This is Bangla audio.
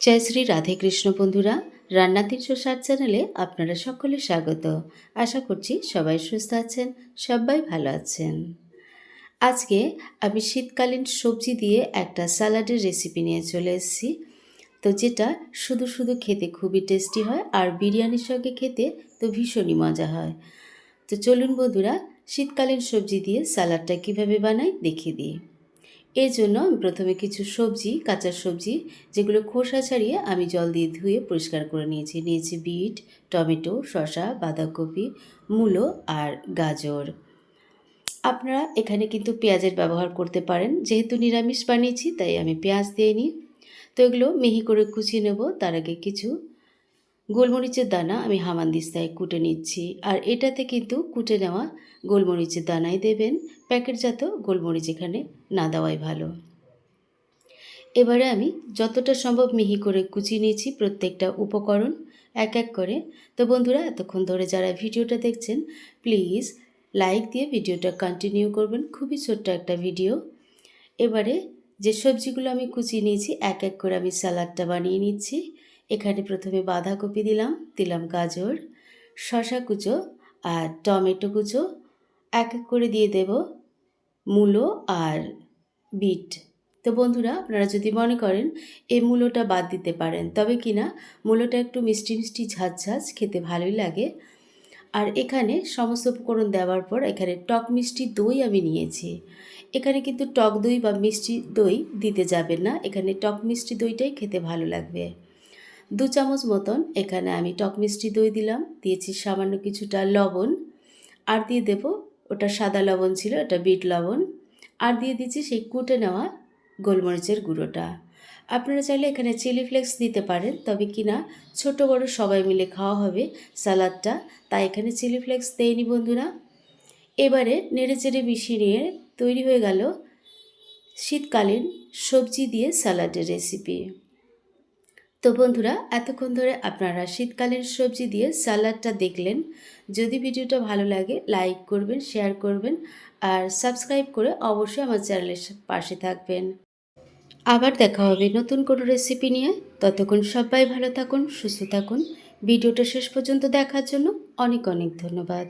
জয় শ্রী রাধে কৃষ্ণ বন্ধুরা, রান্না তিনশো ষাট চ্যানেলে আপনারা সকলে স্বাগত। আশা করছি সবাই সুস্থ আছেন, সবাই ভালো আছেন। আজকে আমি শীতকালীন সবজি দিয়ে একটা স্যালাডের রেসিপি নিয়ে চলে এসেছি। তো যেটা শুধু শুধু খেতে খুবই টেস্টি হয় আর বিরিয়ানির সঙ্গে খেতে তো ভীষণই মজা হয়। তো চলুন বন্ধুরা, শীতকালীন সবজি দিয়ে স্যালাডটা কীভাবে বানাই দেখিয়ে দিই। এর জন্য আমি প্রথমে কিছু সবজি, কাঁচা সবজি, যেগুলো খোসা ছাড়িয়ে আমি জল দিয়ে ধুয়ে পরিষ্কার করে নিয়েছি। নিয়েছি বিট, টমেটো, শসা, বাঁধাকপি, মূলো আর গাজর। আপনারা এখানে কিন্তু পেঁয়াজের ব্যবহার করতে পারেন। যেহেতু নিরামিষ বানিয়েছি, তাই আমি পেঁয়াজ দিয়ে নিই। তো এগুলো মিহি করে কুচিয়ে নেব। তার আগে কিছু গোলমরিচের দানা আমি হামানদিস্তায় কুটে নিচ্ছি। আর এটাতে কিন্তু কুটে নেওয়া গোলমরিচের দানাই দেবেন। প্যাকেটজাত গোলমরিচ এখানে না দেওয়াই ভালো। এবারে আমি যতটা সম্ভব মিহি করে কুচিয়ে নিয়েছি প্রত্যেকটা উপকরণ এক এক করে। তো বন্ধুরা, এতক্ষণ ধরে যারা ভিডিওটা দেখছেন, প্লিজ লাইক দিয়ে ভিডিওটা কন্টিনিউ করবেন। খুবই ছোট্ট একটা ভিডিও। এবারে যে সবজিগুলো আমি কুচিয়ে নিয়েছি, এক এক করে আমি স্যালাডটা বানিয়ে নিচ্ছি। এখানে প্রথমে বাঁধাকপি দিলাম দিলাম গাজর শশা কুচো আর টমেটো কুচো। এক এক করে দিয়ে দেব মূলো আর বিট। তো বন্ধুরা, আপনারা যদি মনে করেন এই মূলোটা বাদ দিতে পারেন, তবে কি না মূলোটা একটু মিষ্টি মিষ্টি ঝাঁঝ ঝাঁঝ খেতে ভালোই লাগে। আর এখানে সমস্ত উপকরণ দেওয়ার পর এখানে টক মিষ্টি দই আমি নিয়েছি। এখানে কিন্তু টক দই বা মিষ্টি দই দিতে যাবেন না, এখানে টক মিষ্টি দইটাই খেতে ভালো লাগবে। দু চামচ মতন এখানে আমি টক মিষ্টি দই দিলাম, দিয়েছি সামান্য কিছুটা লবণ, আর দিয়ে দেব ওটা সাদা লবণ ছিল ওটা বিট লবণ, আর দিয়ে দিচ্ছি সেই কুটে নেওয়া গোলমরিচের গুঁড়োটা। আপনারা চাইলে এখানে চিলি ফ্লেক্স দিতে পারেন, তবে কি না, ছোটো বড়ো সবাই মিলে খাওয়া হবে সালাদটা, তাই এখানে চিলি ফ্লেক্স দেয়নি বন্ধুরা। এবারে নেড়ে চেড়ে মিশিয়ে নিয়ে তৈরি হয়ে গেল শীতকালীন সবজি দিয়ে স্যালাডের রেসিপি। তো বন্ধুরা, এতক্ষণ ধরে আপনারা শীতকালীন সবজি দিয়ে স্যালাডটা দেখলেন। যদি ভিডিওটা ভালো লাগে, লাইক করবেন, শেয়ার করবেন আর সাবস্ক্রাইব করে অবশ্যই আমার চ্যানেলের পাশে থাকবেন। আবার দেখা হবে নতুন কোনো রেসিপি নিয়ে। ততক্ষণ সবাই ভালো থাকুন, সুস্থ থাকুন। ভিডিওটা শেষ পর্যন্ত দেখার জন্য অনেক অনেক ধন্যবাদ।